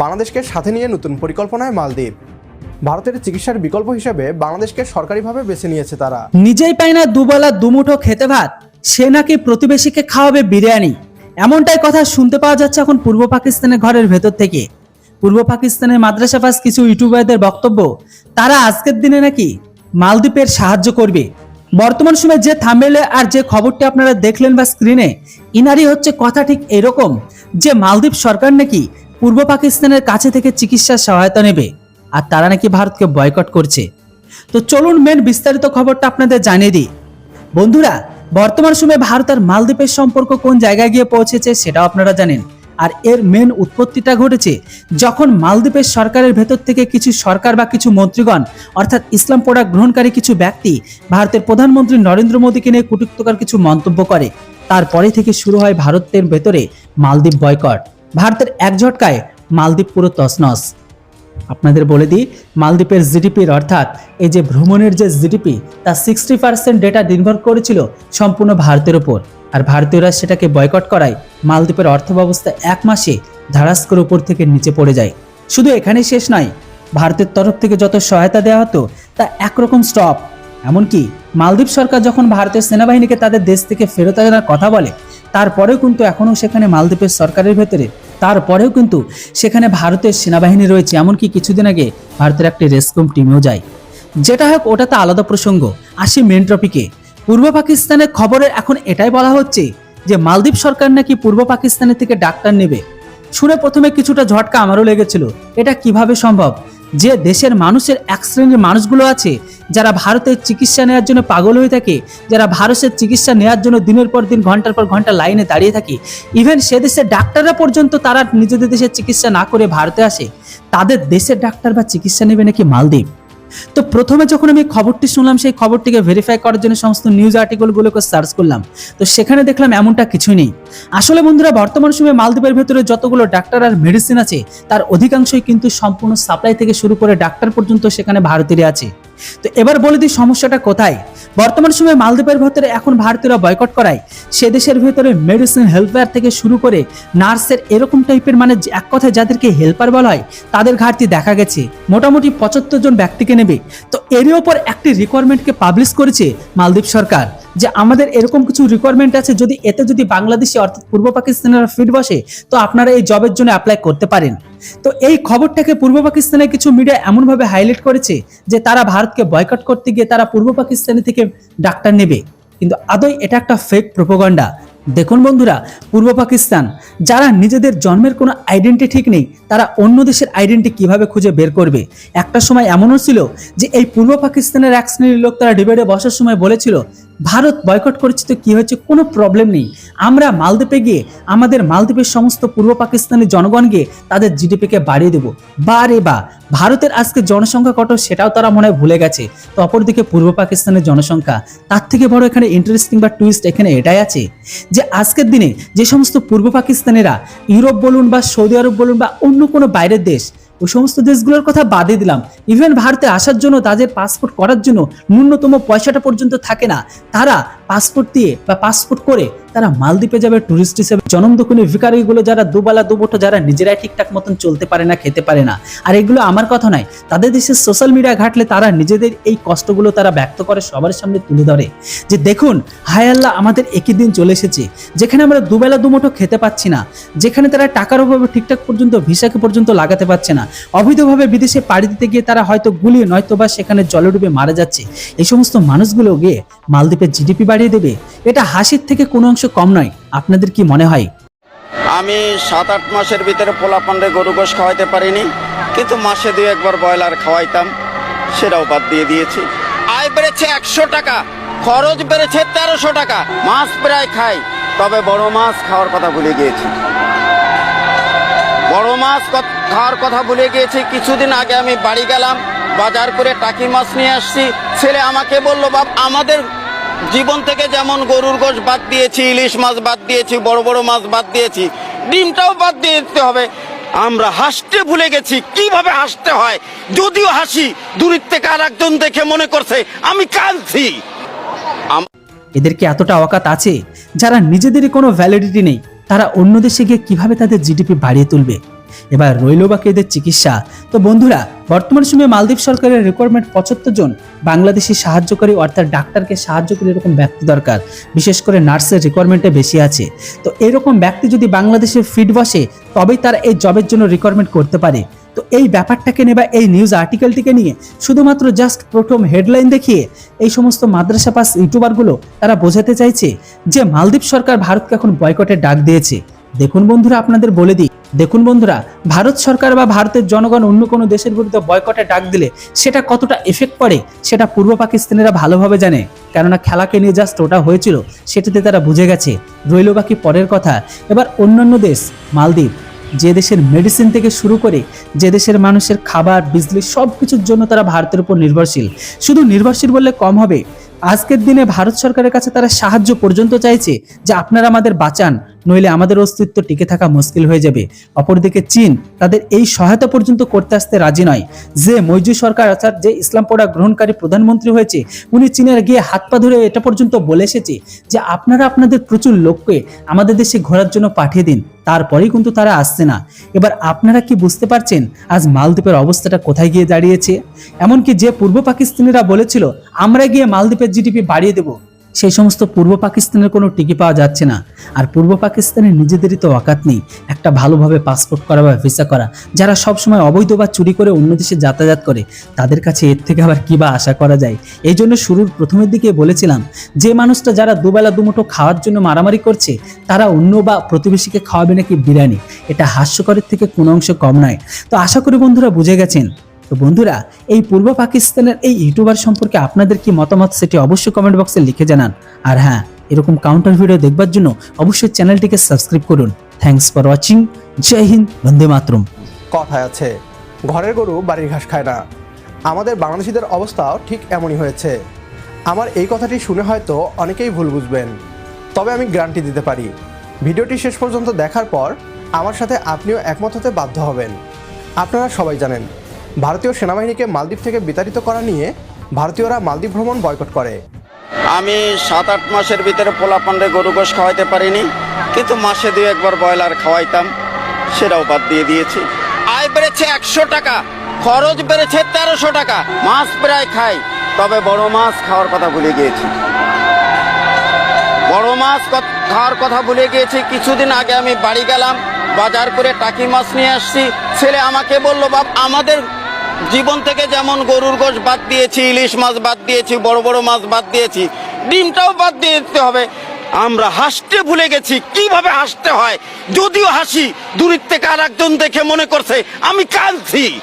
বাংলাদেশকে সাথে নিয়ে নতুন পরিকল্পনায় মালদ্বীপ। ভারতের চিকিৎসার বিকল্প হিসেবে বাংলাদেশকে সরকারিভাবে বেছে নিয়েছে তারা। নিজেই পায় না দুবেলা দুমুঠো খেতে ভাত, সে নাকি প্রতিবেশীকে খাওয়াবে বিরিয়ানি। এমনটাই কথা শুনতে পাওয়া যাচ্ছে এখন পূর্ব পাকিস্তানের ঘরের ভেতর থেকে। পূর্ব পাকিস্তানের মাদ্রাসা মাদ্রাসাবাস কিছু ইউটিউবারদের বক্তব্য, তারা আজকের দিনে নাকি মালদ্বীপের সাহায্য করবে। বর্তমান সময়ে যে থামেলে আর যে খবরটি আপনারা দেখলেন বা স্ক্রিনে ইনারি হচ্ছে কথা ঠিক এরকম যে মালদ্বীপ সরকার নাকি পূর্ব পাকিস্তানের কাছে থেকে চিকিৎসার সহায়তা নেবে, আর তারা নাকি ভারতকে বয়কট করছে। তো চলুন মেন বিস্তারিত খবরটা আপনাদের জানিয়ে দিই। বন্ধুরা, বর্তমান সময়ে ভারত আর মালদ্বীপের সম্পর্ক কোন জায়গায় গিয়ে পৌঁছেছে সেটাও আপনারা জানেন। আর এর মেন উৎপত্তিটা ঘটেছে যখন মালদ্বীপের সরকারের ভেতর থেকে কিছু সরকার বা কিছু মন্ত্রীগণ, অর্থাৎ ইসলাম প্রোডাক্ট গ্রহণকারী কিছু ব্যক্তি, ভারতের প্রধানমন্ত্রী নরেন্দ্র মোদীকে নিয়ে কটুক্তকর কিছু মন্তব্য করে। তারপরে থেকে শুরু হয় ভারতের ভেতরে মালদ্বীপ বয়কট ভারতের এক ঝটকায় মালদ্বীপ পুরো তসনস আপনাদের বলে দিই, মালদ্বীপের জিডিপির অর্থাৎ এই যে ভ্রমণের যে জিডিপি, তা সিক্সটি পার্সেন্ট ডেটা নির্ভর করেছিল সম্পূর্ণ ভারতের ওপর আর ভারতীয়রা সেটাকে বয়কট করায় মালদ্বীপের অর্থব্যবস্থা এক মাসে ধারাস করে উপর থেকে নিচে পড়ে যায়। শুধু এখানেই শেষ নয়, ভারতের তরফ থেকে যত সহায়তা দেওয়া হতো, তা একরকম স্টপ এমনকি মালদ্বীপ সরকার যখন ভারতের সেনাবাহিনীকে তাদের দেশ থেকে ফেরত আনার কথা বলে, তারপরেও কিন্তু এখনও সেখানে মালদ্বীপের সরকারের ভেতরে তারপরেও কিন্তু সেখানে ভারতের সেনাবাহিনী রয়েছে, এমনকি কিছুদিন আগে ভারতের একটি রেসকম টিমেও যায়। যেটা হোক, ওটা তো আলাদা প্রসঙ্গ। আসি মেন টপিকে পূর্ব পাকিস্তানের খবরের এখন এটাই বলা হচ্ছে যে, মালদ্বীপ সরকার নাকি পূর্ব পাকিস্তানের থেকে ডাক্তার নেবে। শুনে প্রথমে কিছুটা ঝটকা আমারও লেগেছিল। এটা কীভাবে সম্ভব? যে দেশের মানুষের এক শ্রেণির মানুষগুলো আছে, যারা ভারতের চিকিৎসা নেওয়ার জন্য পাগল হয়ে থাকে, যারা ভারতের চিকিৎসা নেওয়ার জন্য দিনের পর দিন, ঘণ্টার পর ঘণ্টা লাইনে দাঁড়িয়ে থাকে ইভেন সে দেশের ডাক্তাররা পর্যন্ত তারা নিজেদের দেশের চিকিৎসা না করে ভারতে আসে, তাদের দেশের ডাক্তার বা চিকিৎসা নেবে নাকি মালদ্বীপ? তো প্রথমে যখন আমি খবরটি শুনলাম, সেই খবরটিকে ভেরিফাই করার জন্য সমস্ত নিউজ আর্টিকেলগুলোকে সার্চ করলাম। তো সেখানে দেখলাম এমনটা কিছুই নেই। আসলে বন্ধুরা, বর্তমান সময়ে মালদ্বীপের ভেতরে যতগুলো ডাক্তার আর মেডিসিন আছে, তার অধিকাংশই কিন্তু সম্পূর্ণ সাপ্লাই থেকে শুরু করে ডাক্তার পর্যন্ত সেখানে ভারতীয় আছে। তো এবার বলে দিই সমস্যাটা কোথায়? বর্তমান সময়ে মালদ্বীপের ভেতরে এখন ভারতীয়রা বয়কট করায়। সে দেশের ভেতরে মেডিসিন হেল্পার থেকে শুরু করে নার্সের এরকম টাইপের মানে এক কথায় যাদেরকে হেল্পার বলা হয়, তাদের ঘাটতি দেখা গেছে। মোটামুটি পঁচাত্তর জন ব্যক্তিকে নেবে। তো এরই ওপর একটি রিকোয়ারমেন্টকে পাবলিশ করেছে মালদ্বীপ সরকার, যে আমাদের এরকম কিছু রিকোয়ারমেন্ট আছে যদি এতে যদি বাংলাদেশে অর্থাৎ পূর্ব পাকিস্তানের ফিট বসে, তো আপনারা এই জবের জন্য অ্যাপ্লাই করতে পারেন। তো এই খবরটাকে পূর্ব পাকিস্তানের কিছু মিডিয়া এমনভাবে হাইলাইট করেছে যে তারা ভারতকে বয়কট করতে গিয়ে তারা পূর্ব পাকিস্তানি থেকে ডাক্তার নেবে। কিন্তু আদৌ এটা একটা ফেক প্রোপাগান্ডা দেখুন বন্ধুরা, পূর্ব পাকিস্তান, যারা নিজেদের জন্মের কোনো আইডেন্টি ঠিক নেই, তারা অন্য দেশের আইডেন্টি কীভাবে খুঁজে বের করবে? একটা সময় এমনও ছিল যে এই পূর্ব পাকিস্তানের এক শ্রেণির লোক তারা ডিবেটে বসার সময় বলেছিল ভারত বয়কট করেছে তো কী হয়েছে? কোনো প্রবলেম নেই। আমরা মালদ্বীপে গিয়ে আমাদের মালদ্বীপের সমস্ত পূর্ব পাকিস্তানি জনগণকে তাদের জিডিপিকে বাড়িয়ে দেবো। বা রে বা, ভারতের আজকে জনসংখ্যা কত সেটাও তারা মনে হয় ভুলে গেছে। তো অপরদিকে পূর্ব পাকিস্তানের জনসংখ্যা, তার থেকে বড় এখানে ইন্টারেস্টিং বা টুইস্ট এখানে এটাই আছে যে আজকের দিনে যে সমস্ত পূর্ব পাকিস্তানেরা ইউরোপ বলুন বা সৌদি আরব বলুন বা অন্য কোনো বাইরের দেশ ওই সমস্ত দেশগুলোর কথা বাদে দিলাম। ইভেন ভারতে আসার জন্য তাদের পাসপোর্ট করার জন্য ন্যূনতম পয়সাটা পর্যন্ত থাকে না। তারা পাসপোর্ট দিয়ে বা পাসপোর্ট করে তারা মালদ্বীপে যাবে টুরিস্ট হিসেবে। জনম দক্ষিণী ভিকারিগুলো যারা দুবেলা দুবটো যারা নিজেরাই ঠিকঠাক মতন চলতে পারে না, খেতে পারে না। আর এগুলো আমার কথা নয়, তাদের দেশের সোশ্যাল মিডিয়া ঘাটলে তারা নিজেদের এই কষ্টগুলো তারা ব্যক্ত করে, সবার সামনে তুলে ধরে। যে দেখুন, হায় আল্লাহ, আমাদের একই দিন চলে এসেছে, যেখানে আমরা দুবেলা, দুমুঠো খেতে পাচ্ছি না, যেখানে তারা টাকার অভাবে ঠিকঠাক পর্যন্ত, ভিসাকে পর্যন্ত লাগাতে পারছে না। অবৈধভাবে বিদেশে পাড়ি দিতে গিয়ে তারা হয়তো গুলিয়ে নয়তো বা সেখানে জলে ডুবে মারা যাচ্ছে। এই সমস্ত মানুষগুলো গিয়ে মালদ্বীপের জিডিপি বাড়িয়ে দেবে। এটা হাসির থেকে কোনো অংশ কম নয়। আপনাদের কি মনে হয়? আমি সাত আট মাসের ভিতরে পোলা পান্ডে গরু গোশ খাওয়াইতে পারিনি, কিন্তু মাসে দুই একবার ব্রয়লার খাওয়াইতাম, সেটাও বাদ দিয়ে দিয়েছি। আয় বেড়েছে একশো টাকা, খরচ বেড়েছে তেরোশো টাকা, মাছ প্রায় খাই, তবে বড় মাছ খাওয়ার কথা ভুলে গিয়েছি। বড় মাছ খাওয়ার কথা ভুলে গিয়েছি, কিছুদিন আগে আমি বাড়ি গেলাম, বাজার করে টাকি মাছ নিয়ে আসছি, ছেলে আমাকে বলল, বাপ, আমাদের জীবন থেকে যেমন গরুর গোশ বাদ দিয়েছি, ইলিশ মাছ বাদ দিয়েছি, বড় বড় মাছ বাদ দিয়েছি, ডিমটাও বাদ দিয়ে দিতে হবে। আমরা হাসতে ভুলে গেছি, কীভাবে হাসতে হয়? যদিও হাসি দূরের থেকে আর একজন দেখে মনে করছে, আমি কাঁদছি। এদের কি এতটা অকাত আছে? যারা নিজেদেরই কোনো ভ্যালিডিটি নেই, তারা অন্য দেশে গিয়ে কীভাবে তাদের জিডিপি বাড়িয়ে তুলবে? এবার রইল বাকি এদের চিকিৎসা। তো বন্ধুরা, বর্তমান সময়ে মালদ্বীপ সরকারের রিকোয়ারমেন্ট পঁচাত্তর জন বাংলাদেশি সাহায্যকারী অর্থাৎ ডাক্তারকে সাহায্যকারী এরকম ব্যক্তি দরকার, বিশেষ করে নার্সের রিকোয়ারমেন্টে বেশি আছে। তো এরকম ব্যক্তি যদি বাংলাদেশের ফিট বসে, তবেই তারা এই জবের জন্য রিকোয়ারমেন্ট করতে পারে। তো এই ব্যাপারটাকে নিয়ে বা এই নিউজ আর্টিকেলটিকে নিয়ে শুধুমাত্র জাস্ট প্রথম হেডলাইন দেখিয়ে এই সমস্ত মাদ্রাসা পাস ইউটিউবারগুলো তারা বোঝাতে চাইছে যে মালদ্বীপ সরকার ভারতকে এখন বয়কটের ডাক দিয়েছে। দেখুন বন্ধুরা, আপনাদের বলে দিই। দেখুন বন্ধুরা, ভারত সরকার বা ভারতের জনগণ অন্য কোনো দেশের বিরুদ্ধে বয়কটে ডাক দিলে সেটা কতটা এফেক্ট পড়ে, সেটা পূর্ব পাকিস্তানিরা ভালোভাবে জানে। কেননা খেলাকে নিয়ে জাস্ট ওটা হয়েছিল, সেটাতে তারা বুঝে গেছে। রইল বাকি পরের কথা। এবার অন্যান্য দেশ, মালদ্বীপ, যে দেশের মেডিসিন থেকে শুরু করে, যে দেশের মানুষের খাবার, বিজলি সব কিছুর জন্য তারা ভারতের উপর নির্ভরশীল। শুধু নির্ভরশীল বললে কম হবে। আজকের দিনে ভারত সরকারের কাছে তারা সাহায্য পর্যন্ত চাইছে যে আপনারা আমাদের বাঁচান। নইলে আমাদের অস্তিত্ব টিকে থাকা মুশকিল হয়ে যাবে। অপরদিকে চীন তাদের এই সহায়তা পর্যন্ত করতে আসতে রাজি নয়। যে মৈজু সরকার অর্থাৎ যে ইসলাম পড়া গ্রহণকারী প্রধানমন্ত্রী হয়েছে, উনি চীনের গিয়ে হাত পা ধরে এটা পর্যন্ত বলে এসেছে যে আপনারা আপনাদের প্রচুর লোককে আমাদের দেশে ঘোরার জন্য পাঠিয়ে দিন, তারপরেই কিন্তু তারা আসছে না। এবার আপনারা কি বুঝতে পারছেন আজ মালদ্বীপের অবস্থাটা কোথায় গিয়ে দাঁড়িয়েছে? এমনকি যে পূর্ব পাকিস্তানিরা বলেছিল, আমরা গিয়ে মালদ্বীপের জিডিপি বাড়িয়ে দেব। সেই সমস্ত পূর্ব পাকিস্তানের কোনো টিকি পাওয়া যাচ্ছে না। আর পূর্ব পাকিস্তানের নিজেদেরই তো অকাত নেই। একটা ভালোভাবে পাসপোর্ট করা বা ভিসা করা। যারা সবসময় অবৈধ বা চুরি করে অন্য দেশে যাতায়াত করে, তাদের কাছে এর থেকে আবার কী বা আশা করা যায়? এই জন্য শুরুর প্রথমের দিকে বলেছিলাম, যে মানুষটা যারা দুবেলা দুমুঠো খাওয়ার জন্য মারামারি করছে, তারা অন্য বা প্রতিবেশীকে খাওয়াবে নাকি বিরিয়ানি? এটা হাস্যকরের থেকে কোনো অংশ কম নয়। তো আশা করি বন্ধুরা বুঝে গেছেন। তো বন্ধুরা, এই পূর্ব পাকিস্তানের এই ইউটিউবার সম্পর্কে আপনাদের কি মতামত সেটি অবশ্যই কমেন্ট বক্সে লিখে জানান। আর হ্যাঁ এরকম কাউন্টার ভিডিও দেখবার জন্য অবশ্যই চ্যানেলটিকে সাবস্ক্রাইব করুন। থ্যাঙ্কস ফর ওয়াচিং জয় হিন্দ, বন্দে মাতরম। কথায় আছে, ঘরের গরু বাড়ির ঘাস খায় না। আমাদের বাংলাদেশিদের অবস্থাও ঠিক এমনই হয়েছে। আমার এই কথাটি শুনে হয়তো অনেকেই ভুল বুঝবেন, তবে আমি গ্যারান্টি দিতে পারি। ভিডিওটি শেষ পর্যন্ত দেখার পর আমার সাথে আপনিও একমত হতে বাধ্য হবেন। আপনারা সবাই জানেন ভারতীয় সেনাবাহিনীকে মালদ্বীপ থেকে বিতাড়িত করা নিয়ে ভারতীয়রা মালদ্বীপ ভ্রমণ বয়কট করে। আমি সাত আট মাসের ভিতরে পোলাপান্ডে গরু গোশ খাওয়াইতে পারিনি, কিন্তু মাসে দুই একবার ব্রয়লার খাওয়াইতাম, সেটাও বাদ দিয়ে দিয়েছি। আয় বেড়েছে একশো টাকা, খরচ বেড়েছে তেরোশো টাকা, মাছ প্রায় খাই, তবে বড় মাছ খাওয়ার কথা ভুলে গিয়েছি। বড় মাছ খাওয়ার কথা ভুলে গিয়েছি, কিছুদিন আগে আমি বাড়ি গেলাম, বাজার করে টাকি মাছ নিয়ে আসছি, ছেলে আমাকে বলল, বাপ, আমাদের জীবন থেকে যেমন গরুর গোশ বাদ দিয়েছি, ইলিশ মাছ বাদ দিয়েছি, বড় বড় মাছ বাদ দিয়েছি, ডিমটাও বাদ দিয়ে দিতে হবে। আমরা হাসতে ভুলে গেছি, কীভাবে হাসতে হয়? যদিও হাসি, দূরের থেকে আর দেখে মনে করছে, আমি কাঁদছি।